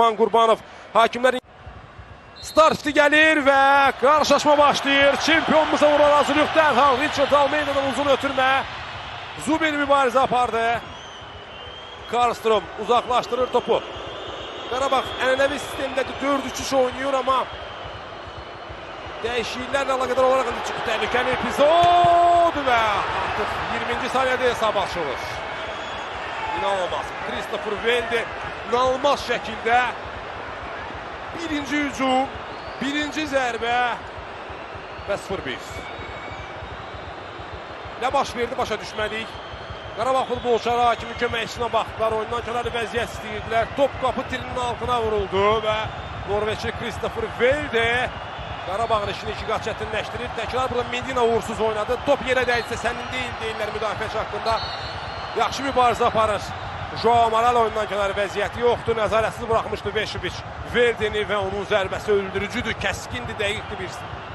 Aman Qurbanov hakimlərin Starfti gəlir və qarşılaşma başlayır. Çempionumuza vuran hazırlıq dərhal Richard Almeida'dan uzun ötürmə. Zubin mübarizə apardı. Karlstrom uzaqlaşdırır topu. Qarabağ ənənəvi sistemdədir. 4-3-3 oynayır amma dəyişikliklərlə əlaqədar olaraq indi çıxdı təhlükəli epizod və artıq 20-ci saniyədə hesab açılır. İnanılmaz. Christopher Welde inanılmaz şəkildə birinci hücum, birinci zərbə və 0-1. Nə baş verdi başa düşmədik. Qarabağ futbolçuları hakimi köməkçisinə baxdılar. Oyundan kənarı vəziyyət istəyirdilər. Top qapı tilinin altına vuruldu və Norveçli Christopher Welde Qarabağın işini iki qat çətinləşdirir. Təkrar burada Medina uğursuz oynadı. Top yerə dəysə sənin deyil deyirlər müdafiəçi haqqında. Yaxşı mübarizə aparır. Joao Amaral oyundan kənarı vəziyyəti yoxdur. Nəzarətsiz buraxmışdı Veşiviç. Verdeni və onun zərbəsi öldürücüdür. Kəskindir, dəqiqdir bir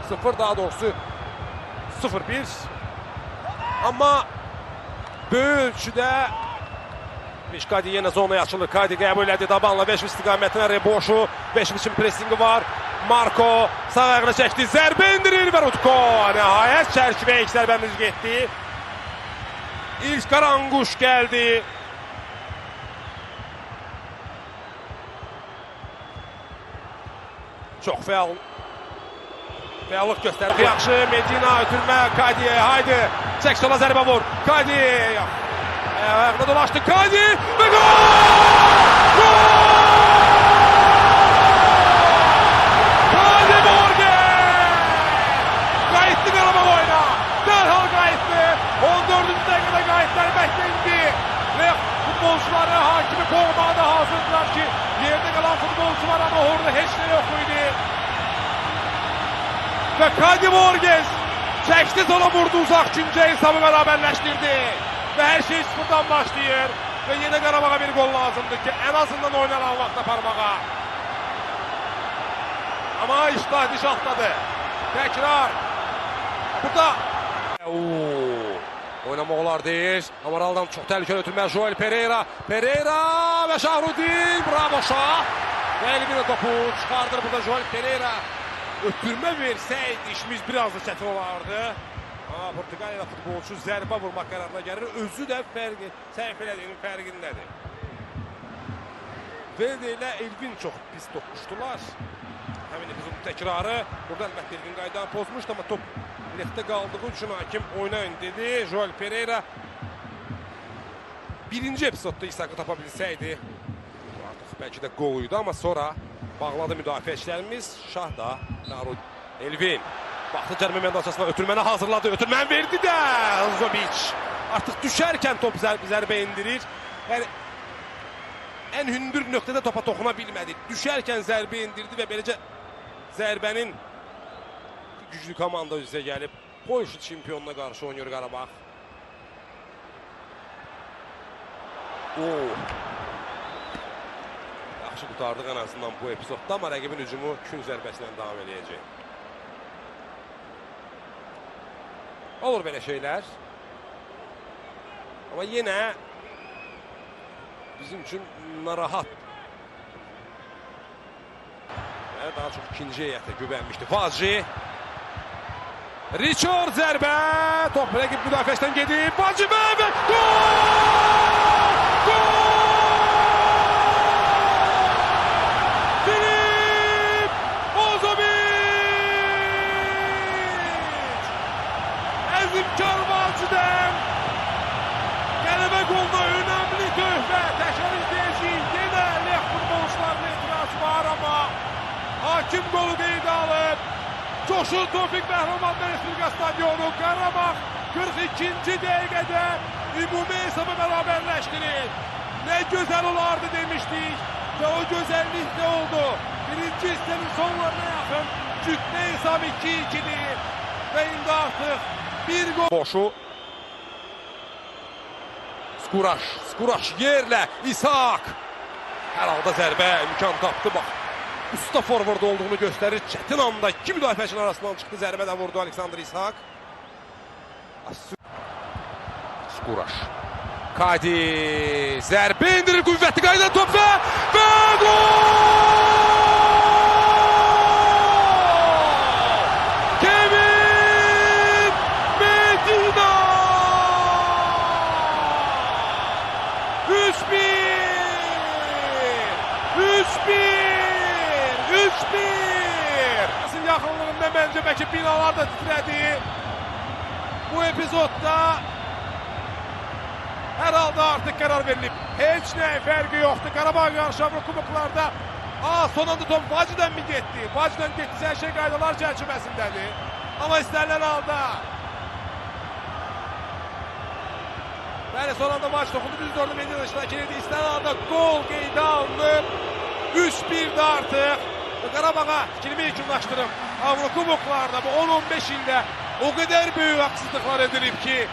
0 daha doğrusu 0-1. Amma böyük ölçüdə Mişkadi yenə zonaya açılır. Kadi qəbul elədi. Dabanla Veşviç istiqamətinə Reboşu. Veşviçin presingi var. Marko sağ ayağını çəkdi. Zərbə indirir və Rutko. Nəhayət çərçivəyə ilk zərbəmiz getdi. İlk Karanguş gəldi. Çox fəal fəallıq göstərdi. Yaxşı Medina ötürmə Kadiyə. Haydi. Çək sola zərbə vur. Kadi. Ayağına dolaşdı Kadi və! Gol! Heç nə yox idi. Və Kadi Morges çəkdi sola vurdu uzaq küncə hesabı bərabərləşdirdi. Və hər şey sıfırdan başlayır. Və yenə Qarabağa bir gol lazımdır ki, ən azından oynanan vaxt aparmağa. Amma iştah dişaxtadır. Təkrar. Burada Oo, oynamaq olar deyir. Amaraldan çox təhlükəli ötürmə Joel Pereira. Pereira və Şahrudin. Bravo Şah. Və Elvino topu çıxardır burada Joel Pereira. Ötürmə versəydi işimiz biraz da çətin olardı. Amma Portuqaliya futbolçu zərbə vurmaq qərarına gəlir. Özü də fərqi, səhv elədiyinin fərqindədir. Velde ilə Elvin çox pis toqquşdular. Həmin epizodun təkrarı. Burada əlbəttə Elvin qaydanı pozmuşdu, amma top lehdə qaldığı üçün hakim oynayın dedi. Joel Pereira birinci epizodda İsaqı tapa bilsəydi də qol idi, amma sonra bağladı müdafiəçilərimiz. Şah da Narud Elvin baxdı cərimə məndəçasına ötürməni hazırladı. Ötürməni verdi də Zobic. Artıq düşərkən top zərbə, zərbə indirir. Yəni ən hündür nöqtədə topa toxuna bilmədi. Düşərkən zərbə indirdi və beləcə zərbənin güclü komanda üzə gəlib Polşa çempionuna qarşı oynayır Qarabağ. Oo. Yaxşı qutardıq ən azından bu epizodda, amma rəqibin hücumu kün zərbəsi ilə davam edəcək. Olur belə şeylər. Amma yenə bizim üçün narahat. Və daha çox ikinci heyətə güvənmişdi. Vazci. Richard zərbə. Top rəqib müdafiəçidən gedib. Vacibə və! Gol! Hakim qolu qeydə alıb. Coşur Tofik Bəhrəmanlar Respublika Stadionu Qarabağ 42-ci dəqiqədə ümumi hesabı bərabərləşdirir. Nə gözəl olardı demişdik və o gözəllik nə oldu? Birinci hissənin sonlarına yaxın cütlə hesab 2-2'dir və indi artıq bir gol. Boşu Skuraş, Skuraş yerlə İshak. Hər halda zərbə imkan tapdı bax. Usta forvard olduğunu göstərir. Çətin anda iki müdafiəçinin arasından. Zərbə də vurdu Aleksandr İshak. Skuraş. Kadi zərbə indirir qüvvətli qayda top və gol! Epizodda Hər halda artıq qərar verilib. Heç nə fərqi yoxdur. Qarabağ qarşı Avrokuboklarda Aa, son anda top Vacı'dan mı getdi? Vacı'dan getdisə hər şey qaydalar çərçivəsindədir. Amma istənilən halda. Bəli, son anda maç toxundu. Düz orada Medina iştirak edirdi. İstənilən halda gol qeydə alınıb. 3-1-də artıq. Qarabağa fikrimi yekunlaşdırıb. Avrokuboklarda bu 10-15 ildə o qədər böyük haqsızlıqlar edilib ki,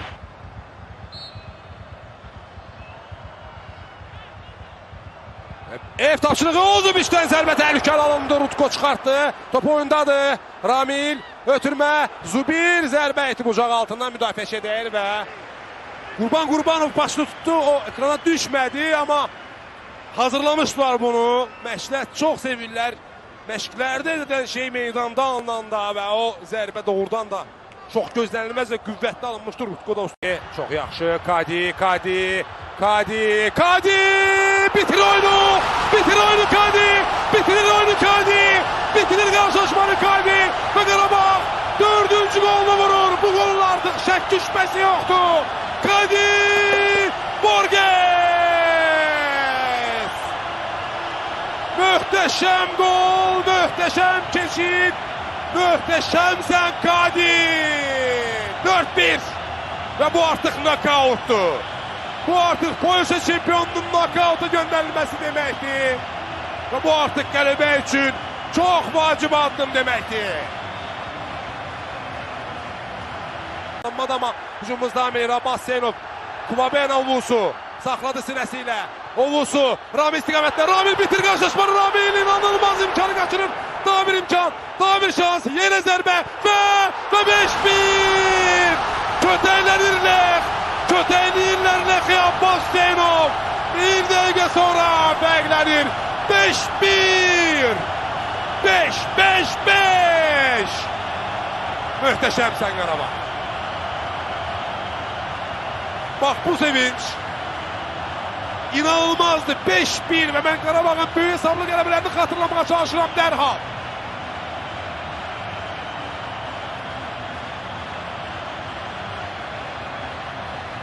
Ev tapşırığı oldu Mişten zərbə təhlükəli alındı. Rutko çıxartdı. Top oyundadır. Ramil ötürmə. Zubir zərbə etdi bucaq altından müdafiəçi edir və Qurban Qurbanov başını tutdu. O ekrana düşmədi amma hazırlamışlar bunu. Məşqlər çox sevirlər. Məşqlərdə edən şey meydanda alınanda və o zərbə doğrudan da çox gözlənilməz və qüvvətli alınmışdır Rutko dostu. Çox yaxşı. Kadi, Kadi, Kadi, Kadi! Bitir oyunu! Bitir oyunu Kadi! Bitirir oyunu Kadi! Bitirir karşılaşmanı Kadi! Ve Qarabağ dördüncü golunu vurur. Bu golun artık şək düşməsi yoxdur. Kadi! Borges! Möhtəşəm gol, möhtəşəm keçid, möhtəşəmsən Kadi! 4-1 və bu artıq nokautdur. Bu artıq Polşa çempionunun nokauta göndərilməsi deməkdir. Və bu artıq qələbə üçün çox vacib addım deməkdir. Madama hücumumuzda Amir Bassenov. Kumaben Ovusu saxladı sinəsi ilə. Ovusu Ramil istiqamətdə. Ramil bitir qarşılaşmanı. Ramil inanılmaz imkanı qaçırır. Daha bir imkan, daha bir şans. Yenə zərbə və və 5-1. Kötəylənirlər. Kötəyləyirlər Xiyab Bassenov. Bir dəqiqə sonra fərqlənir. 5-1. 5-5-5. Möhtəşəmsən Qarabağ. Bak bu sevinç inanılmazdı. 5-1 ve ben Karabağ'ın büyük hesaplı gelebilerini hatırlamaya çalışıram derhal.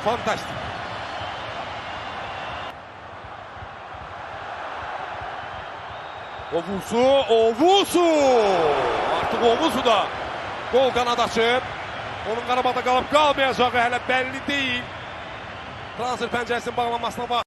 Fantastik. Ovusu, Ovusu! Artık Ovusu da gol kanat açıp onun Qarabağda qalıb qalmayacağı hələ bəlli deyil. Transfer pəncərəsinin bağlanmasına bax.